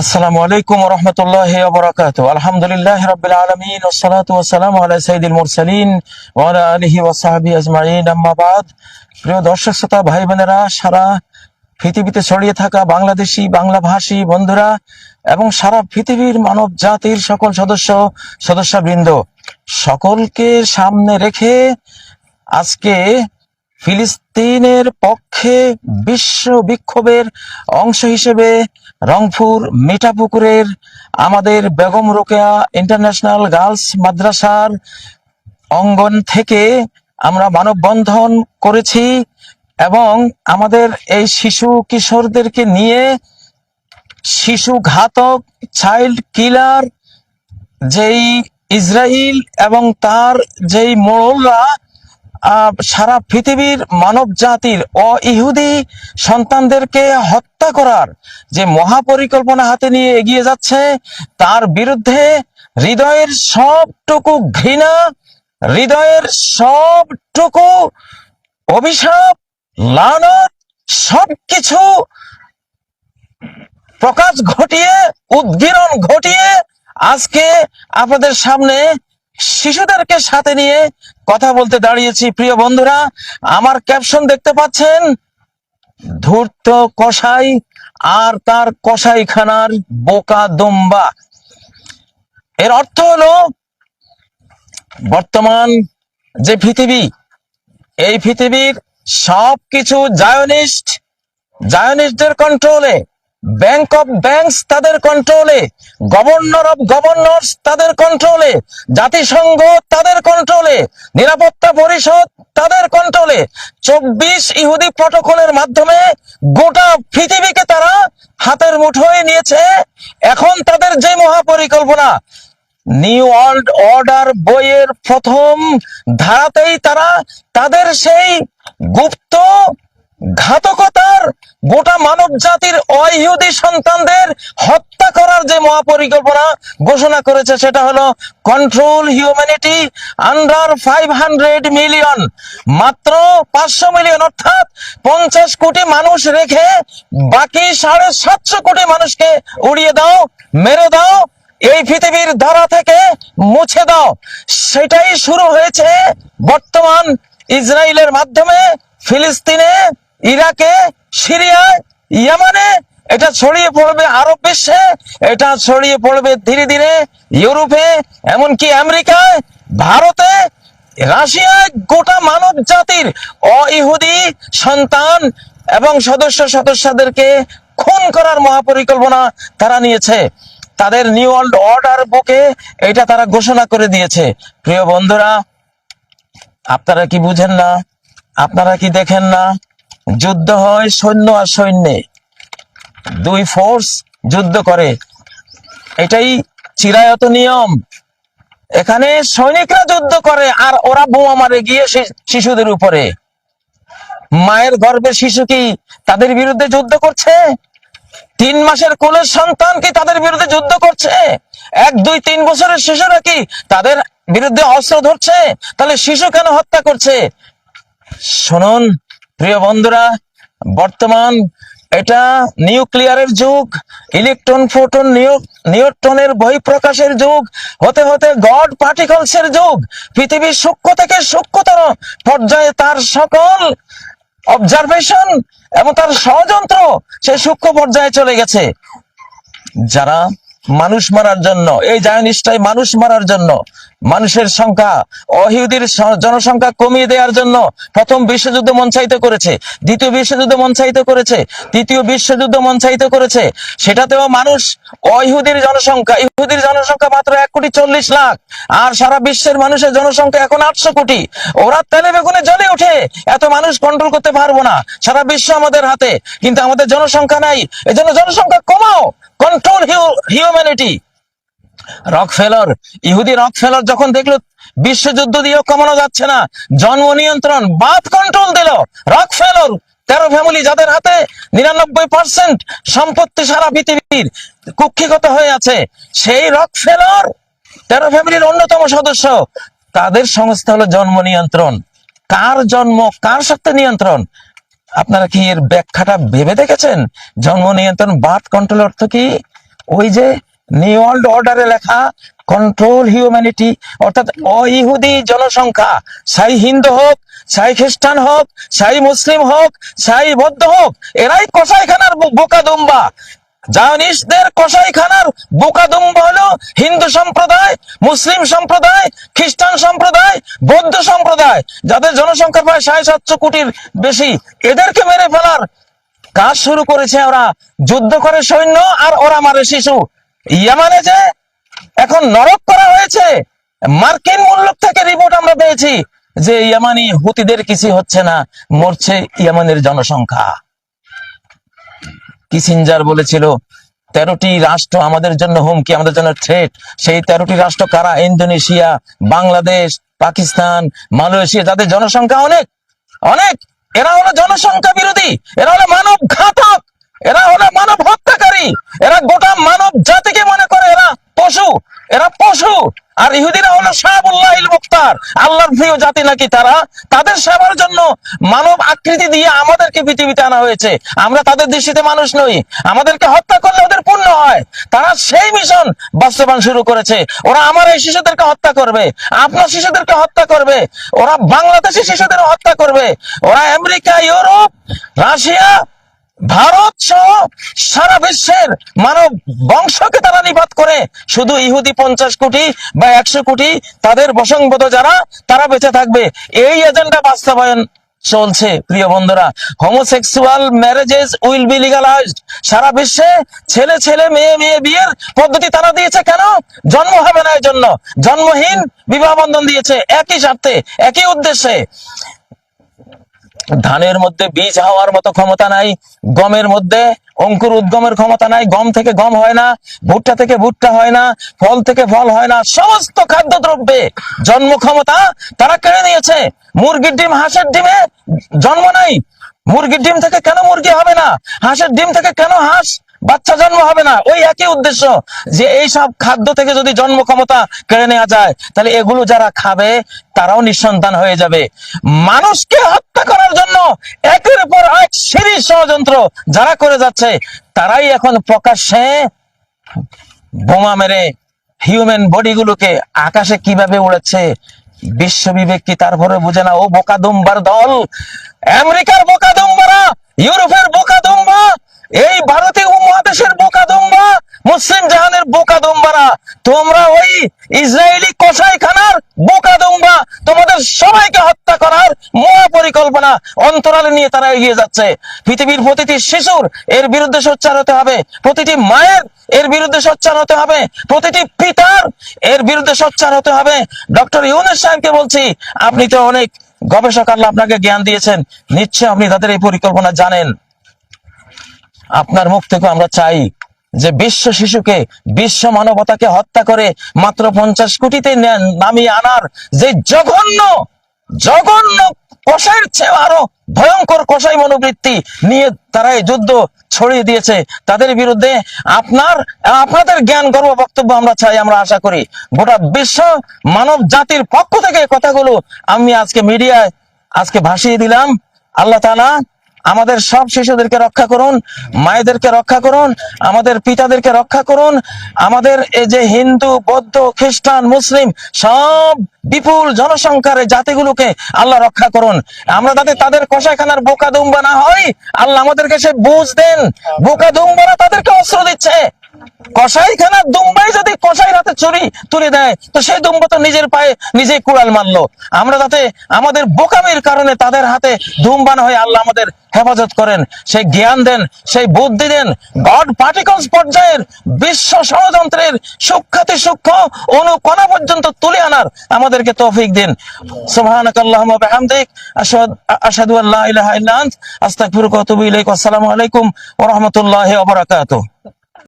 আসসালামু আলাইকুম রহমতুল্লাহ বরাকাত আলহামদুলিল্লাহ রাব্বিল আলামিন ওয়াসসালাতু ওয়াসসালামু আলা সাইয়্যিদিল মুরসালিন ওয়া আলা আলিহি ওয়া সাহবিহি আজমাইন। আম্মা বাদ। প্রিয় দর্শক, শ্রোতা ভাই বোনেরা সারা পৃথিবীতে ছড়িয়ে থাকা বাংলাদেশি বাংলা ভাষী বন্ধুরা এবং সারা পৃথিবীর মানব জাতির সকল সদস্য, সদস্যবৃন্দ, সকলকে সামনে রেখে আজকে ফিলিস্তিনের পক্ষে বিশ্ব বিক্ষোভের অংশ হিসেবে রংপুর মিঠাপুকুরের আমাদের বেগম রোকেয়া ইন্টারন্যাশনাল গার্লস মাদ্রাসার অঙ্গন থেকে আমরা মানববন্ধন করেছি এবং আমাদের এই শিশু কিশোরদেরকে নিয়ে শিশু ঘাতক চাইল্ড কিলার যেই ইসরায়েল এবং তার যেই মোড়লরা সারা পৃথিবীর মানব জাতির অ ইহুদি সন্তানদেরকে হত্যা করার যে মহাপরিকল্পনা হাতে নিয়ে এগিয়ে যাচ্ছে, তার বিরুদ্ধে হৃদয়ের সবটুকু ঘৃণা, হৃদয়ের সবটুকু অভিশাপ, লানত, সবকিছু প্রকাশ ঘটিয়ে, উদ্গীরণ ঘটিয়ে আজকে আপনাদের সামনে শিশুদেরকে সাথে নিয়ে কথা বলতে দাঁড়িয়েছি, প্রিয় বন্ধুরা। আমার ক্যাপশন দেখতে পাচ্ছেন? ধূর্ত কসাই আর তার কসাইখানার বোকা দম্বা। এর অর্থ হলো, বর্তমান যে পৃথিবী, এই পৃথিবীর সবকিছু জায়নিস্ট, জায়নিস্টদের কন্ট্রোলে ব্যাংক অফ ব্যাংকস তাদের কন্ট্রোলে গভর্নর অফ গভর্নর্স তাদের কন্ট্রোলে জাতিসংঘ তাদের কন্ট্রোলে নিরাপত্তা পরিষদ তাদের কন্ট্রোলে চব্বিশ ইহুদি প্রটোকলের মাধ্যমে গোটা পৃথিবীকে তারা হাতের মুঠোয় নিয়েছে। এখন তাদের যে মহাপরিকল্পনা নিউ ওয়ার্ল্ড অর্ডার বইয়ের প্রথম ধারাতেই তারা তাদের সেই গুপ্ত ঘাতকতার গোটা মানব জাতির অইহুদি সন্তানদের হত্যা করার যে মহাপরিকল্পনা ঘোষণা করেছে, সেটা হলো control humanity under five hundred million মাত্র পাঁচশো মিলিয়ন অর্থাৎ পঞ্চাশ কোটি মানুষ রেখে বাকি সাড়ে সাতশো কোটি মানুষকে উড়িয়ে দাও, মেরে দাও, এই পৃথিবীর ধারা থেকে মুছে দাও। সেটাই শুরু হয়েছে বর্তমান ইসরায়েলের মাধ্যমে। ফিলিস্তিনে ইরাকে, সিরিয়ায়, ইয়ামানে, এটা ছড়িয়ে পড়বে আরব বিশ্বে, এটা ছড়িয়ে পড়বে ধীরে ধীরে ইউরোপে, এমনকি আমেরিকায়, ভারতে, রাশিয়ায় গোটা মানব জাতির অইহুদি সন্তান এবং সদস্য সদস্যদেরকে খুন করার মহাপরিকল্পনা তারা নিয়েছে। তাদের নিউ ওয়ার্ল্ড অর্ডার বুকে এটা তারা ঘোষণা করে দিয়েছে। প্রিয় বন্ধুরা, আপনারা কি বুঝেন না? আপনারা কি দেখেন না? যুদ্ধ হয় সৈন্য আর সৈন্যে। দুই ফোর্স যুদ্ধ করে। এটাই চিরায়ত নিয়ম। এখানে সৈনিকরা যুদ্ধ করে আর ওরা বোমা মারে গিয়ে শিশুদের উপরে। মায়ের গর্ভের শিশু কি তাদের বিরুদ্ধে যুদ্ধ করছে? তিন মাসের কোলের সন্তান কি তাদের বিরুদ্ধে যুদ্ধ করছে? এক, দুই, তিন বছরের শিশুরা কি তাদের বিরুদ্ধে অস্ত্র ধরছে? তাহলে শিশু কেন হত্যা করছে? শুনুন প্রিয় বন্ধুরা, বর্তমান এটা নিউক্লিয়ারের যুগ, ইলেকট্রন, প্রোটন নিউট্রনের বহিঃপ্রকাশের যুগ, হতে হতে গড পার্টিকলসের যুগ, পৃথিবীর সূক্ষ্ম থেকে সূক্ষ্মতর পর্যায়ে তার সকল অবজারভেশন এবং তার ষড়যন্ত্র সেই সূক্ষ্ম পর্যায়ে চলে গেছে। যারা মানুষ মারার জন্য। এই জায়নিস্টাই মানুষ মারার জন্য। মানুষের সংখ্যা, অহিউদির জনসংখ্যা কমিয়ে দেওয়ার জন্য প্রথম বিশ্বযুদ্ধ মঞ্চায়িত করেছে। দ্বিতীয় বিশ্বযুদ্ধ মঞ্চায়িত করেছে। তৃতীয় বিশ্বযুদ্ধ মঞ্চায়িত করেছে। সেটাতেও মানুষ অইহুদির জনসংখ্যা, ইহুদির জনসংখ্যা মাত্র এক কোটি চল্লিশ লাখ। আর সারা বিশ্বের মানুষের জনসংখ্যা এখন আটশো কোটি। ওরা তেলে বেগুনে জ্বলে ওঠে। এত মানুষ কন্ট্রোল করতে পারব না। সারা বিশ্ব আমাদের হাতে। কিন্তু আমাদের জনসংখ্যা নাই। এজন্য জনসংখ্যা কমাও। কন্ট্রোল হিউম্যানিটি রক ফেলর ইহুদি রক ফেলর যখন দেখল বিশ্বযুদ্ধ দিয়েও কমানো যাচ্ছে না, জন্ম নিয়ন্ত্রণ বাদ কন্ট্রোল দিল। রক ফেলর তেরো ফ্যামিলি যাদের হাতে নিরানব্বই পার্সেন্ট সম্পত্তি সারা পৃথিবীর কুক্ষিগত হয়ে আছে, সেই রক ফেলর তেরো ফ্যামিলির অন্যতম সদস্য, তাদের সংস্থা হলো জন্ম নিয়ন্ত্রণ। কার জন্ম, কার সাথে নিয়ন্ত্রণ? আপনারা কি এর ব্যাখ্যাটা ভেবে দেখেছেন? জন্ম নিয়ন্ত্রণ বার্থ কন্ট্রোল অর্থ কি? ওই যে নিউ ওয়ার্ল্ড অর্ডারে লেখা কন্ট্রোল হিউম্যানিটি অর্থাৎ অইহুদি জনসংখ্যা, সাই হিন্দু হোক, সাই খ্রিস্টান হোক, সাই মুসলিম হোক, সাই বৌদ্ধ হোক, এরাই কসাইখানার বো- বোকা দুম্বা। জায়নিস্টদের কসাইখানার বোকা দুম্বা হলো হিন্দু সম্প্রদায়, মুসলিম সম্প্রদায়, খ্রিস্টান সম্প্রদায় বৌদ্ধ সম্প্রদায়, যাদের জনসংখ্যা প্রায় সাড়ে সাতশো কোটির বেশি, এদেরকে মেরে ফেলার কাজ শুরু করেছে ওরা। যুদ্ধ করে সৈন্য আর ওরা মারে শিশু। ইয়ামানে যে এখন নরক করা হয়েছে, মার্কিন মূল্য থেকে রিপোর্ট আমরা পেয়েছি যে ইয়ামানি হুতিদের কিছু হচ্ছে না, মরছে ইয়ামানের জনসংখ্যা। কিসিঞ্জার বলেছিল, তেরোটি রাষ্ট্র আমাদের জন্য হুমকি, আমাদের জন্য থ্রেট সেই তেরোটি রাষ্ট্র কারা? ইন্দোনেশিয়া, বাংলাদেশ পাকিস্তান, মালয়েশিয়া, যাদের জনসংখ্যা অনেক অনেক। এরা হলো জনসংখ্যা বিরোধী। এরা হলো মানব ঘাতক। এরা হলো মানব হত্যাকারী। এরা গোটা মানব জাতিকে মনে করে এরা পশু। এরা পশু। আর ইহুদিরা হলো শাহাবুল্লাহ মুক্তার আল্লাহর প্রিয় জাতি নাকি তারা? তাদের সেবার জন্য মানব আকৃতি দিয়ে আমাদেরকে পৃথিবীতে আনা হয়েছে। আমরা তাদের দৃষ্টিতে মানুষ নই। আমাদেরকে হত্যা করলে তারা সেই মিশন বাস্তবায়ন শুরু করেছে। ওরা আমার এই শিশুদেরকে হত্যা করবে, আপনার শিশুদেরকে হত্যা করবে, ওরা বাংলাদেশি শিশুদের হত্যা করবে। ওরা আমেরিকা, ইউরোপ, রাশিয়া, ভারত সহ সারা বিশ্বের মানব বংশকে তারা নিপাত করে। শুধু ইহুদি পঞ্চাশ কোটি বা একশো কোটি, তাদের বসংবদ যারা, তারা বেঁচে থাকবে। এই এজেন্ডা বাস্তবায়ন চলছে। প্রিয় বন্ধুরা homosexual marriages will be legalized সারা বিশ্বে ছেলে ছেলে, মেয়ে মেয়ে বিয়ের পদ্ধতি তারা দিয়েছে কেন? জন্ম হবে না জন্য জন্মহীন বিবাহ বন্ধন দিয়েছে একই স্বার্থে, একই উদ্দেশ্যে। ধানের মধ্যে বীজ হওয়ার মতো ক্ষমতা নাই, গমের মধ্যে অঙ্কুর উদ্গমের ক্ষমতা নাই, গম থেকে গম হয় না, ভুট্টা থেকে ভুট্টা হয় না, ফল থেকে ফল হয় না, সমস্ত খাদ্যদ্রব্যে জন্ম ক্ষমতা তারা কেড়ে নিয়েছে। মুরগির ডিম, হাঁসের ডিমে জন্ম নাই। মুরগির ডিম থেকে কেন মুরগি হবে না? হাঁসের ডিম থেকে কেন হাঁস বাচ্চা জন্ম হবে না? ওই একই উদ্দেশ্য যে এই সব খাদ্য থেকে যদি জন্ম ক্ষমতা কেড়ে নেওয়া যায়, তাহলে এগুলো যারা খাবে, তারাও নিঃসন্তান হয়ে যাবে। মানুষকে হত্যা করার জন্য একের পর এক সিরিজ ষড়যন্ত্র যারা করে যাচ্ছে, তারাই এখন প্রকাশ্যে বোমা মেরে হিউম্যান বডিগুলোকে আকাশে কীভাবে উড়াচ্ছে বিশ্ব বিবেক কি তারপরে বুঝে না ও বোকা দুম্বার দল। আমেরিকার বোকা দুম্বারা ইউরোপের বোকা দুম্বা এই ভারতীয় মহাদেশের বোকা দুম্বা মুসলিম বোকা দুম্বারা। তোমরা ওই ইসরায়েলি কসাইখানার বোকা দুম্বা। তোমাদের সবাইকে হত্যা করার মহা পরিকল্পনা অন্তরালে নিয়ে তারা এগিয়ে যাচ্ছে। পৃথিবীর প্রতিটি শিশুর এর বিরুদ্ধে সোচ্চার হতে হবে। প্রতিটি মায়ের এর বিরুদ্ধে সোচ্চার হতে হবে। প্রতিটি পিতার এর বিরুদ্ধে সোচ্চার হতে হবে। ডক্টর ইউনুস সাহেবকে বলছি, আপনি তো অনেক গবেষক, আল্লাহ আপনাকে জ্ঞান দিয়েছেন। নিশ্চয় আপনি তাদের এই পরিকল্পনা জানেন। আপনার মুখ থেকে আমরা চাই যে বিশ্ব শিশুকে, বিশ্ব মানবতাকে হত্যা করে মাত্র পঞ্চাশ কোটিতে নামিয়ে আনার যে জঘন্য জঘন্য কষাইয়ের চেয়ে আরও ভয়ঙ্কর কষাই মনোবৃত্তি নিয়ে তারা এই যুদ্ধ ছড়িয়ে দিয়েছে, তাদের বিরুদ্ধে আপনার, আপনাদের জ্ঞান গর্ব বক্তব্য আমরা চাই, আমরা আশা করি। গোটা বিশ্ব মানব জাতির পক্ষ থেকে কথাগুলো আমি আজকে মিডিয়ায় আজকে ভাসিয়ে দিলাম। আল্লাহ তাআলা আমাদের সব শিশুদেরকে রক্ষা করুন, মায়েদেরকে রক্ষা করুন, আমাদের পিতাদেরকে রক্ষা করুন। আমাদের এই যে হিন্দু, বৌদ্ধ, খ্রিস্টান, মুসলিম, সব বিপুল জনসংখ্যার জাতিগুলোকে আল্লাহ রক্ষা করুন। আমরা যাতে তাদের কষাইখানার বোকা দুম্বা না হয় আল্লাহ আমাদেরকে সে বুঝ দেন। বোকা দুম্বারা তাদেরকে অস্ত্র দিচ্ছে। কসাইখানার দুম্বাই যদি চুরি তুলে দেয়, তো সেই দুম্ব তো নিজের পায়ে নিজেই কুড়াল মারলো। আমরা যাতে আমাদের বোকামির কারণে তাদের হাতে দুম্বা না হয়ে আল্লাহ আমাদের হেফাজত করেন। সেই জ্ঞান দেন, সেই বুদ্ধি দেন। গড পার্টিকলস পর্যায়ের বিশ্ব ষড়যন্ত্রের সূক্ষাতি সূক্ষ্ম অনুকণা পর্যন্ত তুলে আনার আমাদেরকে তৌফিক দিন। সুবহানাক আল্লাহুম্মা আসসালামু আলাইকুম ওয়া রাহমাতুল্লাহি